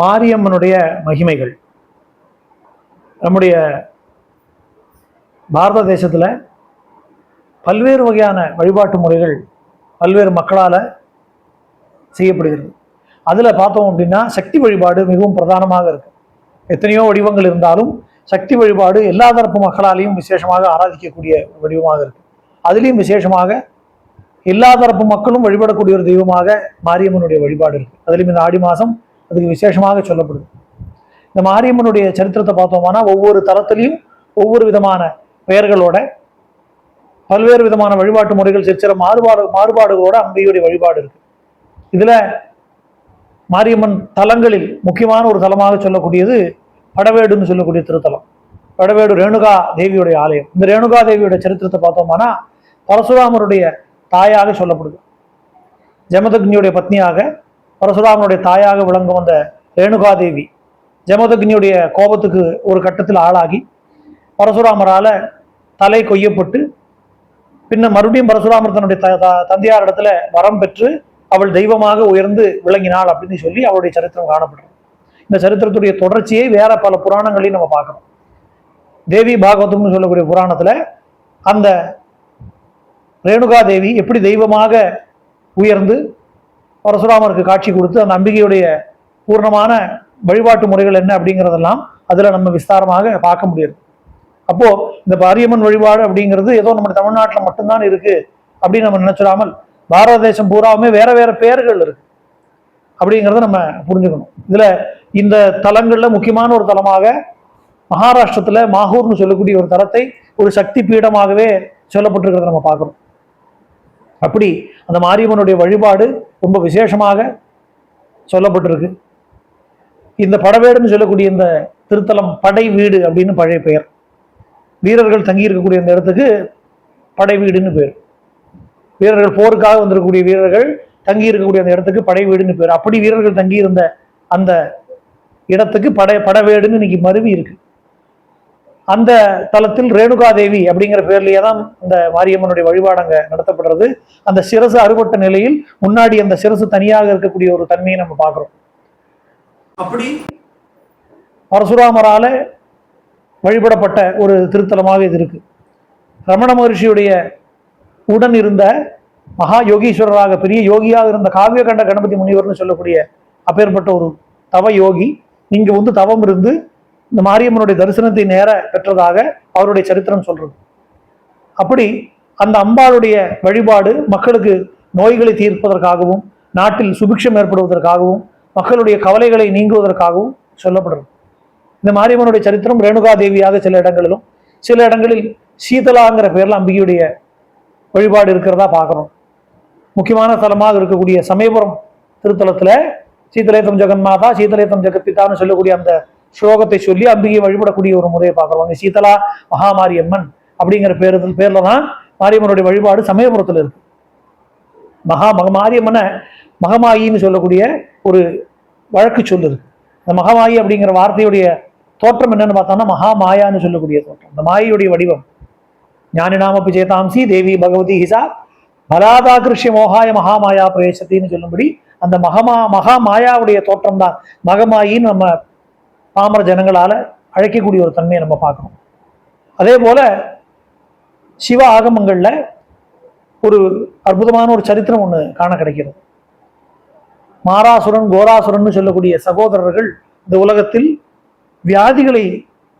மாரியம்மனுடைய மகிமைகள். நம்முடைய பாரத தேசத்தில் பல்வேறு வகையான வழிபாட்டு முறைகள் பல்வேறு மக்களால் செய்யப்படுகிறது. அதில் பார்த்தோம் அப்படின்னா சக்தி வழிபாடு மிகவும் பிரதானமாக இருக்குது எத்தனையோ வடிவங்கள் இருந்தாலும் சக்தி வழிபாடு எல்லா தரப்பு மக்களாலையும் விசேஷமாக ஆராதிக்கக்கூடிய வடிவமாக இருக்கு. அதுலேயும் விசேஷமாக எல்லா தரப்பு மக்களும் வழிபடக்கூடிய ஒரு தெய்வமாக மாரியம்மனுடைய வழிபாடு இருக்குது அதுலேயும் இந்த ஆடி மாதம் அதுக்கு விசேஷமாக சொல்லப்படுது. இந்த மாரியம்மனுடைய சரித்திரத்தை பார்த்தோம்னா ஒவ்வொரு தலத்திலையும் ஒவ்வொரு விதமான பெயர்களோட பல்வேறு விதமான வழிபாட்டு முறைகள் சிற்சிற மாறுபாடு மாறுபாடுகளோட அம்பிகையுடைய வழிபாடு இருக்கு. இதுல மாரியம்மன் தலங்களில் முக்கியமான ஒரு தலமாக சொல்லக்கூடியது படவேடுன்னு சொல்லக்கூடிய திருத்தலம். படவேடு ரேணுகா தேவியுடைய ஆலயம். இந்த ரேணுகா தேவியோட சரித்திரத்தை பார்த்தோம்னா பரசுராமருடைய தாயாக சொல்லப்படுது. ஜமதக்னியுடைய பத்னியாக பரசுராமனுடைய தாயாக விளங்கும் அந்த ரேணுகா தேவி ஜமதக்னியுடைய கோபத்துக்கு ஒரு கட்டத்தில் ஆளாகி பரசுராமரால் தலை கொய்யப்பட்டு பின்ன மறுபடியும் பரசுராமர் தன்னுடைய த தந்தையார் இடத்துல வரம் பெற்று அவள் தெய்வமாக உயர்ந்து விளங்கினாள் அப்படின்னு சொல்லி அவளுடைய சரித்திரம் காணப்படுறது இந்த சரித்திரத்துடைய தொடர்ச்சியை வேற பல புராணங்களையும் நம்ம பார்க்கணும். தேவி பாகவதம்னு சொல்லக்கூடிய புராணத்தில் அந்த ரேணுகா தேவி எப்படி தெய்வமாக உயர்ந்து பரசுராமருக்கு காட்சி கொடுத்து அந்த அம்பிகையுடைய பூர்ணமான வழிபாட்டு முறைகள் என்ன அப்படிங்கிறதெல்லாம் அதில் நம்ம விஸ்தாரமாக பார்க்க முடியாது அப்போது இந்த பாரியம்மன் வழிபாடு அப்படிங்கிறது ஏதோ நம்ம தமிழ்நாட்டில் மட்டும்தான் இருக்குது அப்படின்னு நம்ம நினச்சிடாமல் பாரத தேசம் பூராவுமே வேற வேற பெயர்கள் இருக்குது அப்படிங்கிறத நம்ம புரிஞ்சுக்கணும். இதில் இந்த தலங்களில் முக்கியமான ஒரு தலமாக மகாராஷ்டிரத்தில் மாகூர்னு சொல்லக்கூடிய ஒரு தலத்தை ஒரு சக்தி பீடமாகவே சொல்லப்பட்டிருக்கிறத நம்ம பார்க்குறோம். அப்படி அந்த மாரியம்மனுடைய வழிபாடு ரொம்ப விசேஷமாக சொல்லப்பட்டிருக்கு. இந்த படவேடுன்னு சொல்லக்கூடிய இந்த திருத்தலம் படை வீடு அப்படின்னு பழைய பெயர். வீரர்கள் தங்கியிருக்கக்கூடிய இந்த இடத்துக்கு படை வீடுன்னு பேர். வீரர்கள் போருக்காக வந்திருக்கக்கூடிய வீரர்கள் தங்கி இருக்கக்கூடிய அந்த இடத்துக்கு படை வீடுன்னு பேர். அப்படி வீரர்கள் தங்கி இருந்த அந்த இடத்துக்கு படை படவேடுன்னு இன்னைக்கு மருவி இருக்கு. அந்த தலத்தில் ரேணுகா தேவி அப்படிங்கிற பேர்லயே தான் இந்த மாரியம்மனுடைய வழிபாடு அங்க நடத்தப்படுறது. அந்த சிரசு அறுபட்ட நிலையில் முன்னாடி அந்த சிரசு தனியாக இருக்கக்கூடிய ஒரு தன்மையை நம்ம பார்க்கிறோம். அப்படி? பரசுராமரால வழிபடப்பட்ட ஒரு திருத்தலமாக இது இருக்கு. ரமண மகர்ஷியுடைய உடன் இருந்த மகா யோகீஸ்வரராக பெரிய யோகியாக இருந்த காவியகண்ட கணபதி முனிவர்னு சொல்லக்கூடிய அப்பேற்பட்ட ஒரு தவ யோகி இங்க வந்து தவம் இருந்து இந்த மாரியம்மனுடைய தரிசனத்தை நேர பெற்றதாக அவருடைய சரித்திரம் சொல்றது. அப்படி அந்த அம்பாளுடைய வழிபாடு மக்களுக்கு நோய்களை தீர்ப்பதற்காகவும் நாட்டில் சுபிக்ஷம் ஏற்படுவதற்காகவும் மக்களுடைய கவலைகளை நீங்குவதற்காகவும் சொல்லப்படுறது. இந்த மாரியம்மனுடைய சரித்திரம் ரேணுகா தேவியாக சில இடங்களிலும் சில இடங்களில் சீதலாங்கிற பேரில் அம்பிகையுடைய வழிபாடு இருக்கிறதா பார்க்குறோம். முக்கியமான தலமாக இருக்கக்கூடிய சமயபுரம் திருத்தலத்தில் சீதலேத்தம் ஜெகன்மாதா சீதலேத்தம் ஜெகப்பிதான்னு சொல்லக்கூடிய அந்த ஸ்லோகத்தை சொல்லி அம்பிகையை வழிபடக்கூடிய ஒரு முறையை பார்க்குறோம். சீதலா மகாமாரி அம்மன் அப்படிங்கிற பேரு பேரில் தான் மாரியம்மனுடைய வழிபாடு சமயபுரத்தில் இருக்கு. மகா மக மாரியம்மனை மகமாயின்னு சொல்லக்கூடிய ஒரு வழக்கு சொல்லு இருக்கு. இந்த மகமாயி அப்படிங்கிற வார்த்தையுடைய தோற்றம் என்னன்னு பார்த்தோம்னா மகாமாயான்னு சொல்லக்கூடிய தோற்றம். இந்த மாயையுடைய வடிவம். ஞானினாமப்பி சேதாம்சி தேவி பகவதி ஹிசா பலாதாகிருஷ்ய மோகாய மகாமாயா பிரவேசத்தின்னு சொல்லும்படி அந்த மகமா மகா மாயாவுடைய தோற்றம் தான் மகமாயின்னு நம்ம பாமர ஜனங்களால அழைக்கக்கூடிய ஒரு தன்மையை நம்ம பார்க்கணும். அதே போல சிவ ஆகமங்கள்ல ஒரு அற்புதமான ஒரு சரித்திரம் ஒன்று காண கிடைக்கிறது. மாராசுரன் கோராசுரன் சொல்லக்கூடிய சகோதரர்கள் இந்த உலகத்தில் வியாதிகளை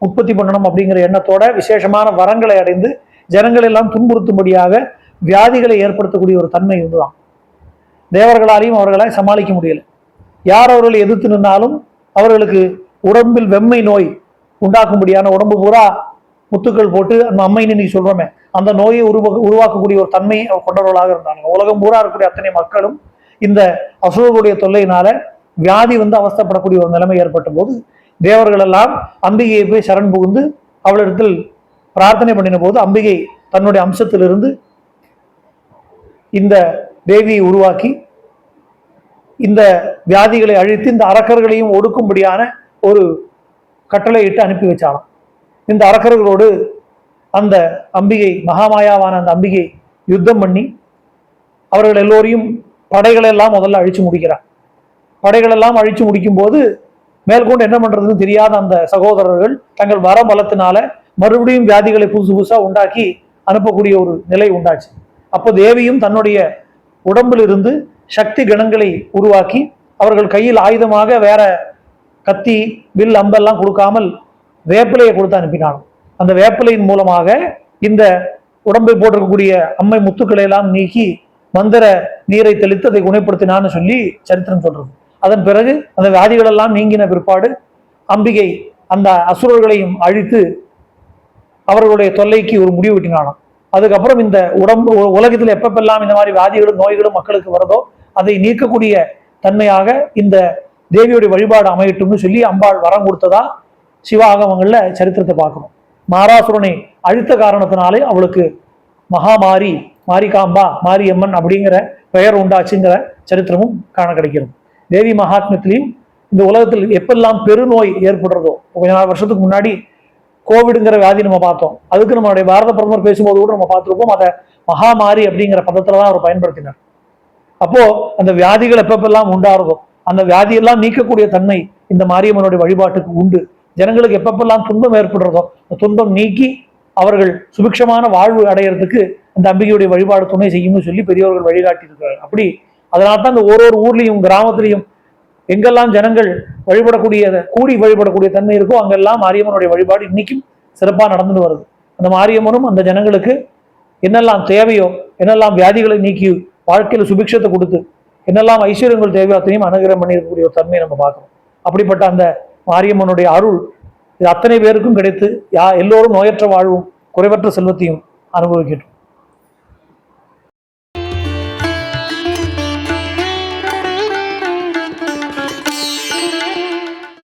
உற்பத்தி பண்ணணும் அப்படிங்கிற எண்ணத்தோட விசேஷமான வரங்களை அடைந்து ஜனங்கள் எல்லாம் துன்புறுத்தும்படியாக வியாதிகளை ஏற்படுத்தக்கூடிய ஒரு தன்மை இதுதான். தேவர்களாலையும் அவர்களை சமாளிக்க முடியல. யார் அவர்களை எதிர்த்து நின்னாலும் அவர்களுக்கு உடம்பில் வெம்மை நோய் உண்டாக்கும்படியான உடம்பு பூரா முத்துக்கள் போட்டு அந்த அம்மைன்னு நீ சொல்றோமே அந்த நோயை உருவா உருவாக்கக்கூடிய ஒரு தன்மையை அவர் கொண்டவர்களாக இருந்தாங்க. உலகம் பூரா இருக்கக்கூடிய அத்தனை மக்களும் இந்த அசுரர்களுடைய தொல்லையினால வியாதி வந்து அவஸ்தப்படக்கூடிய ஒரு நிலைமை ஏற்பட்ட போது தேவர்கள் எல்லாம் அம்பிகையை போய் சரண் புகுந்து அவளிடத்தில் பிரார்த்தனை பண்ணின போது அம்பிகை தன்னுடைய அம்சத்திலிருந்து இந்த தேவியை உருவாக்கி இந்த வியாதிகளை அழித்து இந்த அரக்கர்களையும் ஒடுக்கும்படியான ஒரு கட்டளையிட்டு அனுப்பி வச்சாலாம் இந்த அரக்கர்களோடு அந்த அம்பிகை மகாமாயாவான அந்த அம்பிகை யுத்தம் பண்ணி அவர்கள் எல்லோரையும் படைகளை எல்லாம் முதல்ல அழிச்சு முடிக்கிறார். படைகளெல்லாம் அழித்து அழிச்சு முடிக்கும் போது மேற்கொண்டு என்ன பண்ணுறதுன்னு தெரியாத அந்த சகோதரர்கள் தங்கள் வர பலத்தினால மறுபடியும் வியாதிகளை புதுசு புதுசாக உண்டாக்கி அனுப்பக்கூடிய ஒரு நிலை உண்டாச்சு. அப்போ தேவியும் தன்னுடைய உடம்பிலிருந்து சக்தி கணங்களை உருவாக்கி அவர்கள் கையில் ஆயுதமாக வேற கத்தி வில் அம்பெல்லாம் கொடுக்காமல் வேப்பிலையை கொடுத்து அனுப்பினான். அந்த வேப்பிலையின் மூலமாக இந்த உடம்பை போட்டிருக்கக்கூடிய அம்மை முத்துக்களை எல்லாம் நீக்கி மந்திர நீரை தெளித்து அதை குணப்படுத்தினான்னு சொல்லி சரித்திரம் சொல்றது. அதன் பிறகு அந்த வியாதிகளெல்லாம் நீங்கின பிற்பாடு அம்பிகை அந்த அசுரர்களையும் அழித்து அவர்களுடைய தொல்லைக்கு ஒரு முடிவு வெட்டினானாம் அதுக்கப்புறம் இந்த உடம்பு உலகத்தில் எப்பப்பெல்லாம் இந்த மாதிரி வியாதிகளும் நோய்களும் மக்களுக்கு வருதோ அதை நீக்கக்கூடிய தன்மையாக இந்த தேவியுடைய வழிபாடு அமையட்டும்னு சொல்லி அம்பாள் வரம் கொடுத்ததா சிவாகமங்களில் சரித்திரத்தை பார்க்கணும் மாராசுரனை அழுத்த காரணத்தினாலே அவளுக்கு மகாமாரி மாரிகாம்பா மாரியம்மன் அப்படிங்கிற பெயர் உண்டாச்சுங்கிற சரித்திரமும் காண கிடைக்கிறது. தேவி மகாத்மியத்திலையும் இந்த உலகத்தில் எப்பெல்லாம் பெருநோய் ஏற்படுறதோ கொஞ்ச நாள் வருஷத்துக்கு முன்னாடி கோவிடுங்கிற வியாதி நம்ம பார்த்தோம். அதுக்கு நம்மளுடைய பாரத பிரதமர் பேசும்போது கூட நம்ம பார்த்துருப்போம் அதை மகாமாரி அப்படிங்கிற பதத்துல தான் அவர் பயன்படுத்தினார். அப்போ அந்த வியாதிகள் எப்பப்பெல்லாம் உண்டாகிறதோ அந்த வியாதியெல்லாம் நீக்கக்கூடிய தன்மை இந்த மாரியம்மனுடைய வழிபாட்டுக்கு உண்டு. ஜனங்களுக்கு எப்பப்பெல்லாம் துன்பம் ஏற்படுறதோ அந்த துன்பம் நீக்கி அவர்கள் சுபிக்ஷமான வாழ்வு அடையிறதுக்கு அந்த அம்பிகையுடைய வழிபாடு துணை செய்யும்னு சொல்லி பெரியவர்கள் வழிகாட்டி இருக்கிறார் அப்படி அதனால தான் இந்த ஒரு ஒரு ஊர்லயும் கிராமத்திலையும் எங்கெல்லாம் ஜனங்கள் வழிபடக்கூடிய கூடி வழிபடக்கூடிய தன்மை இருக்கோ அங்கெல்லாம் மாரியம்மனுடைய வழிபாடு இன்னைக்கும் சிறப்பாக நடந்துட்டு வருது. அந்த மாரியம்மனும் அந்த ஜனங்களுக்கு என்னெல்லாம் தேவையோ என்னெல்லாம் வியாதிகளை நீக்கி வாழ்க்கையில சுபிக்ஷத்தை கொடுத்து என்னெல்லாம் ஐஸ்வர்யங்கள் தேவையோ அத்தனையும் அனுகிரகம் பண்ணியிருக்கக்கூடிய ஒரு தன்மையை நம்ம பார்க்கணும் அப்படிப்பட்ட அந்த மாரியம்மனுடைய அருள் இது அத்தனை பேருக்கும் கிடைத்து யா எல்லோரும் நோயற்ற வாழ்வும் குறைவற்ற செல்வத்தையும் அனுபவிக்கட்டும்.